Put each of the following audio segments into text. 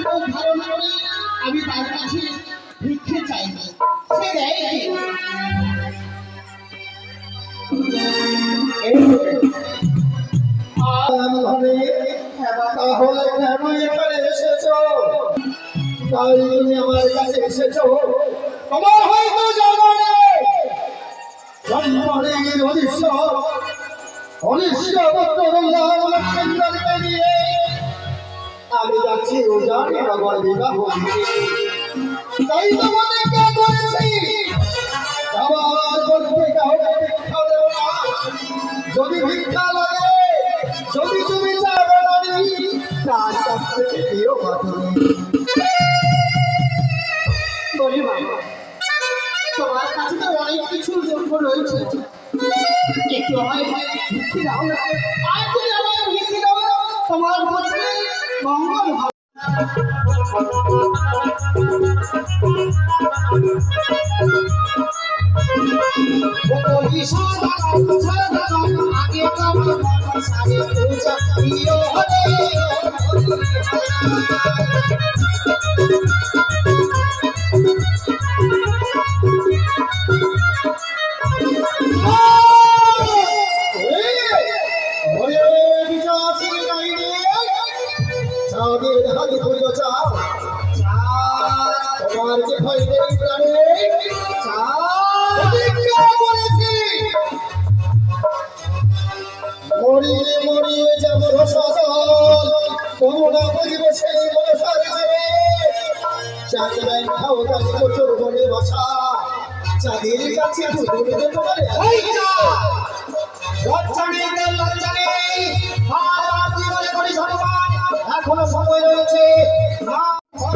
ব্রাহ্মণ ধারণ করে আমি তার কাছে ভিক্ষে চাইনি সে দেয় কি? তাহলে নিয়ে আমি যাচ্ছি দিতে। তাই তোমাদেরকে বলেছি আমার বলতে কাউকে ভিক্ষা দেবো না। যদি ভিক্ষা লাগে, যদি তুমি যাবে না তার কাছ থেকে দিও বাবা তোমার কাছে তো অনেক কিছু যোগ্য রয়েছে। একটু আমায় ভিক্ষে দাও না। আর তুমি আমায় ভিক্ষে দাও না। তোমার মধ্যে মঙ্গল হবে আগে কামে মাথা সারে পূজা দিও হরে চাঁদের হাতে পুজো চাও। তোমার ভয় নেই প্রাণে মরিয়ে মরিয়ে যাব রসদল তোমরা করিব সেই মনসা যাবে চাঁদের খাও তাই প্রচুর বনে বসা। চাঁদের কাছে তোমার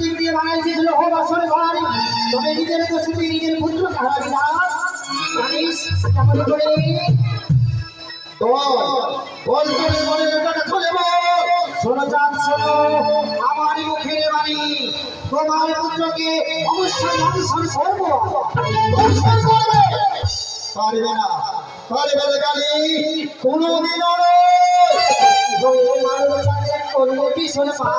নিষ্পত্তি দিয়ে বানাইছে লোহ বাসন ঘর তো শুধু নিজের পুত্র না। জানিস, কেমন করে? আমার মুখের বাণী। তোমার পুত্রকে অবশ্যই সংসার করবে। পারবে না। পারবে না কালি। কোনোদিনও করব পিছনে পা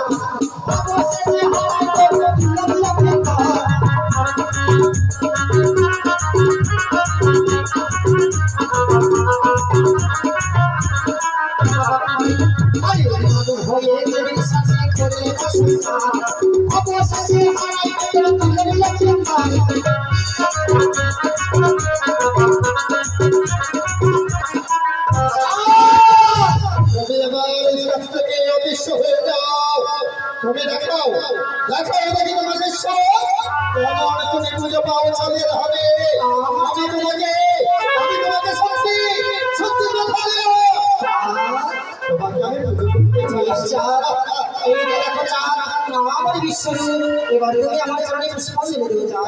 অবশেষে হারাই করব তুলনা তুমি এবার এই কাছ থেকে অদৃশ্য যাও তুমি দেখাও দেখাও দেখি তোমার দৃশ্য তোমার তুমি পুজো পাও চালিয়ে হবে আমি তোমাকে আমি তোমাকে এই দেখো চাঁদ আমার বিশ্বরূপ এবার তুমি আমার চরণে পুষ্পাঞ্জলি দিয়ে যাও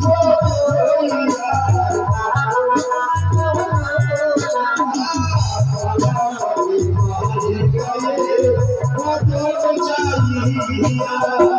Oh, Oh,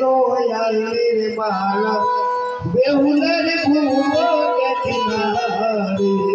રોયાલી રે બાલ બેહુનર ભૂવો તેથી